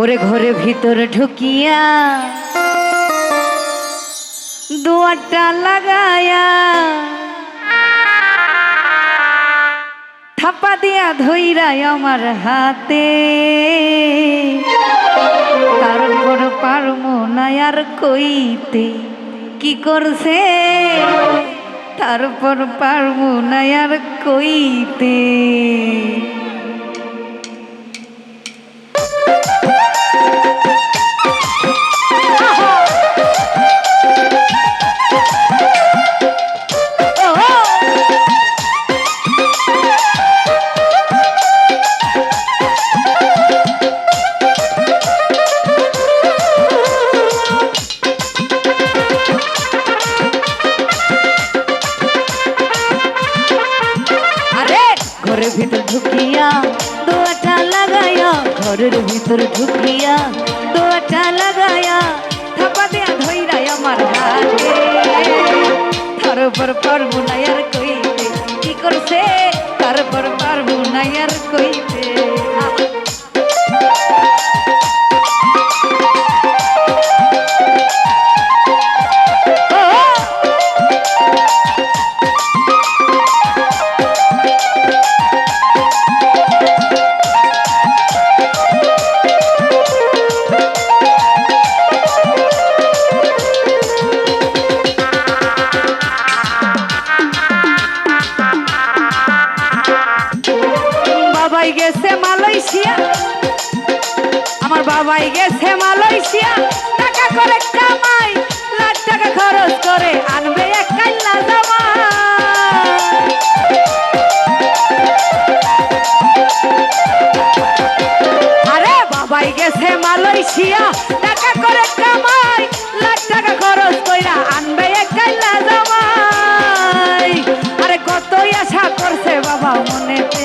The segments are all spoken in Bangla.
ওরে ঘরে ভিতর ঢুকিয়া দুয়ারটা লাগায়া থাপা দিয়া ধইরাই আমার হাতে। তারপর পারমো না আর কইতে কি করছে? তারপর পারমো না আর কইতে। ঘরের ভিতর ঢুকিয়া দোয়াটা লাগায়া থাপা দেয়া ধইরাই আমার হাতে। তারপর পারব না আর কই কি করছে? তারপর পারব না আর কইতে। বাবাই গেছে মালয়েশিয়া। টাকা করে কামাই, লাখ টাকা খরচ করে আনবে এক কাল্লা জামা আরে বাবাই গেছে মালয়েশিয়া, টাকা করে কামাই, লাখ টাকা খরচ কইরা আনবে এক কাল্লা জামাই। আরে কতই আশা করছে বাবা মনেতে।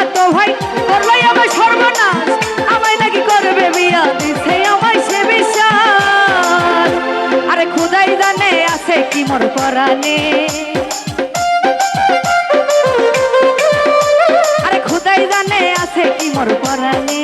কি মোর পরানে আরে খুদাই জানে আছে কি মোর পরানে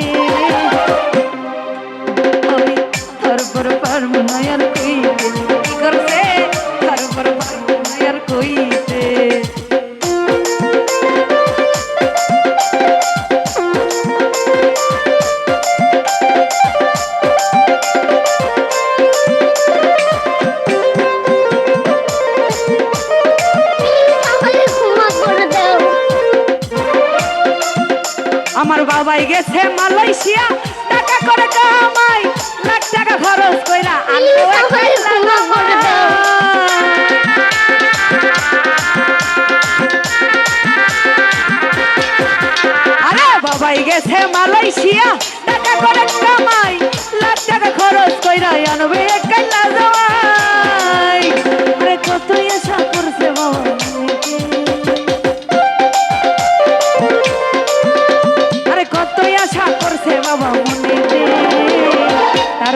আমার বাবাই গেছে মালয়েশিয়া। টাকা করে কামাই লাখ টাকা খরচ কইরা দাও। আরে বাবাই গেছে মালয়েশিয়া। টাকা করে কামাই লাখ টাকা খরচ কইরা আনবে একটা জামাই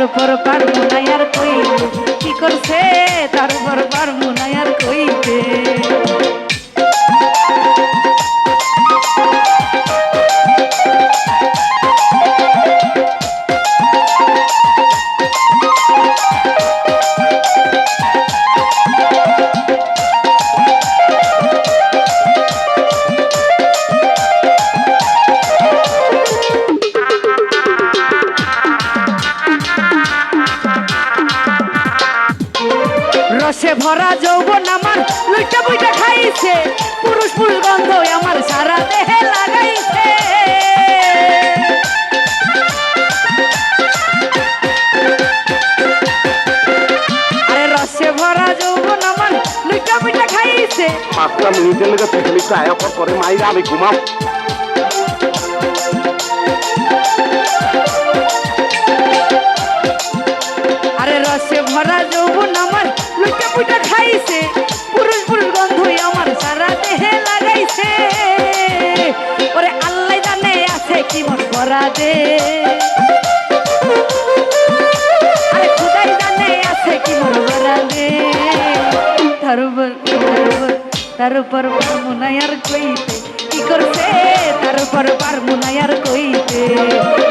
তার উপর পারব না আর কই? কি করছে? ভরা যৌবন আমার, লুইটা বুইটা খাইছে। পুরুষ পুরুষ গন্ধ আমার, সারা দেহে লাগাইছে। আরে রসে ভরা যৌবন আমার, লুইটা মিনিটের লেগে পিছলিটা আয়া পরে মাইরা আমি ঘুমাও দে আরে খুদাই জানে আছে কি করা দে তার উপর তার উপর মুনায়ার কইতে। কি করছে? তার পার মুনায়ার কইতে।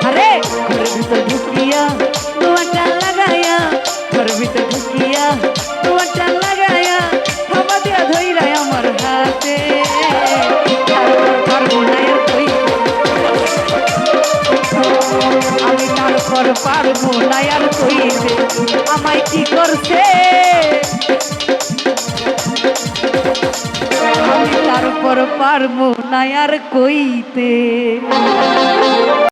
আরে, ঘরের ভিতর ঢুকিয়া দুয়াটা লাগাইয়া, ঘরের ভিতর ঢুকিয়া দুয়াটা আর কইছে আমায় কি করছে? আমি তারপর পারব না কইতে।